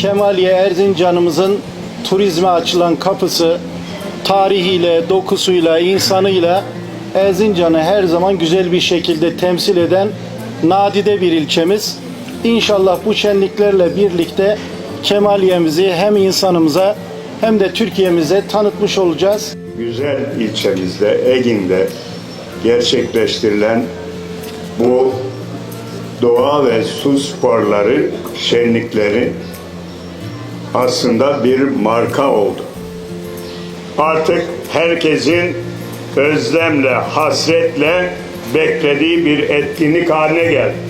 Kemaliye Erzincan'ımızın turizme açılan kapısı, tarihiyle, dokusuyla, insanıyla Erzincan'ı her zaman güzel bir şekilde temsil eden nadide bir ilçemiz. İnşallah bu şenliklerle birlikte Kemaliye'mizi hem insanımıza hem de Türkiye'mize tanıtmış olacağız. güzel ilçemizde, Egin'de gerçekleştirilen bu doğa ve su sporları şenlikleri aslında bir marka oldu. Artık herkesin özlemle, hasretle beklediği bir etkinlik haline geldi.